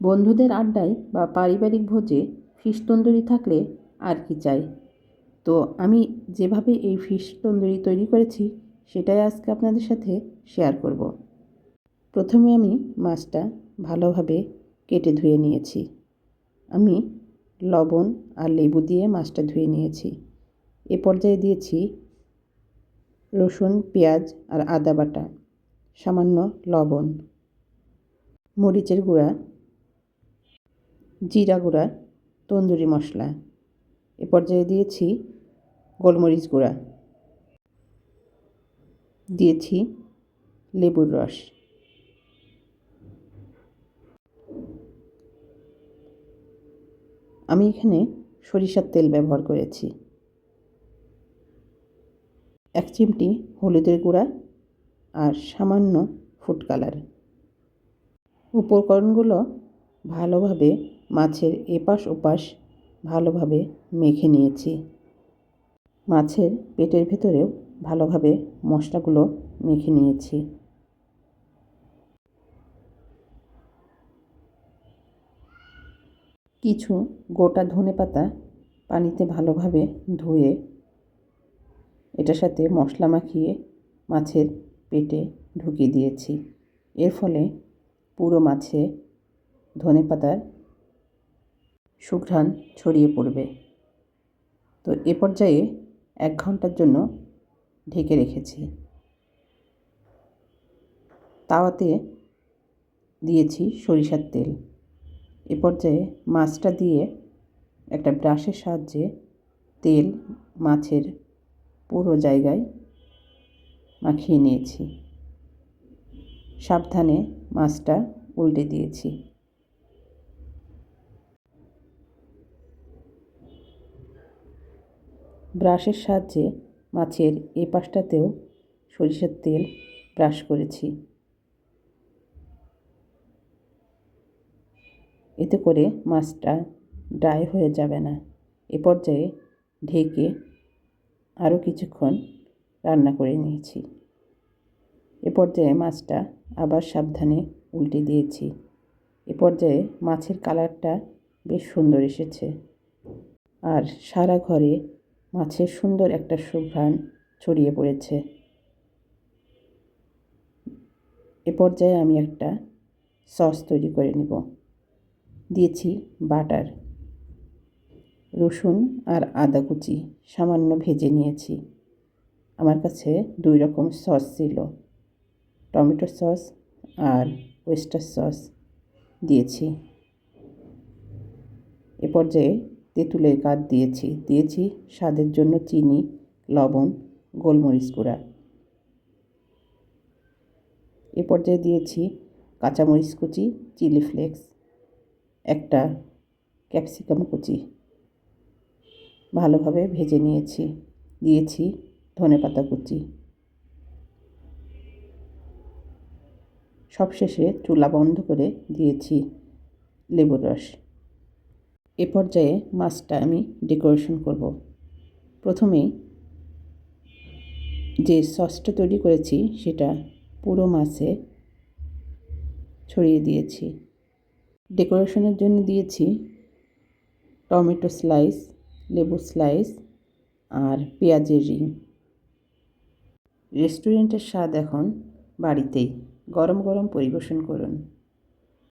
বন্ধুদের আড্ডায় বা পারিবারিক ভোজে ফিশ তন্দুরি থাকলে আর কি চাই? তো আমি যেভাবে এই ফিশ তন্দুরি তৈরি করেছি, সেটাই আজকে আপনাদের সাথে শেয়ার করব। প্রথমে আমি মাছটা ভালোভাবে কেটে ধুয়ে নিয়েছি। আমি লবণ আর লেবু দিয়ে মাছটা ধুয়ে নিয়েছি। এ পর্যায়ে দিয়েছি রসুন, পেঁয়াজ আর আদা বাটা, সামান্য লবণ, মরিচের গুঁড়া জিরা গুঁড়া, তন্দুরি মশলা। এ পর্যায়ে দিয়েছি গোলমরিচ গুঁড়া। দিয়েছি লেবুর রস। আমি এখানে সরিষার তেল ব্যবহার করেছি। এক চিমটি হলুদের গুঁড়া আর সামান্য ফুড কালার। উপকরণগুলো ভালোভাবে মাছের এপাশ ওপাশ ভালোভাবে মেখে নিয়েছি। মাছের পেটের ভেতরেও ভালোভাবে মশলাগুলো মেখে নিয়েছি। কিছু গোটা ধনে পাতা পানিতে ভালোভাবে ধুয়ে এটার সাথে মশলা মাখিয়ে মাছের পেটে ঢুকিয়ে দিয়েছি। এর ফলে পুরো মাছে ধনে পাতার সুঘ্রাণ ছড়িয়ে পড়বে। তো এ পর্যায়ে এক ঘণ্টার জন্য ঢেকে রেখেছি। তাওয়াতে দিয়েছি সরিষার তেল। এ পর্যায়ে মাছটা দিয়ে একটা ব্রাশের সাহায্যে তেল মাছের পুরো জায়গায় মাখিয়ে নিয়েছি। সাবধানে মাছটা উল্টে দিয়েছি। ব্রাশের সাহায্যে মাছের এ পাশটাতেও সরিষার তেল ব্রাশ করেছি। এতে করে মাছটা ড্রাই হয়ে যাবে না। এ পর্যায়ে ঢেকে আরও কিছুক্ষণ রান্না করে নিয়েছি। এ পর্যায়ে মাছটা আবার সাবধানে উল্টে দিয়েছি। এ পর্যায়ে মাছের কালারটা বেশ সুন্দর এসেছে। আর সারা ঘরে মাছের সুন্দর একটা সুঘ্রাণ ছড়িয়ে পড়েছে। এ পর্যায়ে আমি একটা সস তৈরি করে নিব। দিয়েছি বাটার, রসুন আর আদা কুচি। সামান্য ভেজে নিয়েছি। আমার কাছে দুই রকম সস ছিল, টমেটো সস আর ওয়েস্টার সস দিয়েছি। এ পর্যায়ে তেঁতুলের কাঠ দিয়েছি। দিয়েছি স্বাদের জন্য চিনি, লবণ, গোলমরিচ গুঁড়া। এ পর্যায়ে দিয়েছি কাঁচামরিচ কুচি, চিলি ফ্লেক্স, একটা ক্যাপসিকাম কুচি। ভালোভাবে ভেজে নিয়েছি। দিয়েছি ধনে পাতা কুচি। সবশেষে চুলা বন্ধ করে দিয়েছি লেবুর রস। এ পর্যায়ে মাছটা আমি ডেকোরেশন করব। প্রথমেই যে সসটা তৈরি করেছি, সেটা পুরো মাছে ছড়িয়ে দিয়েছি। ডেকোরেশনের জন্য দিয়েছি টমেটো স্লাইস, লেবু স্লাইস আর পেঁয়াজের রিং। রেস্টুরেন্টের স্বাদ এখন বাড়িতেই। গরম গরম পরিবেশন করুন।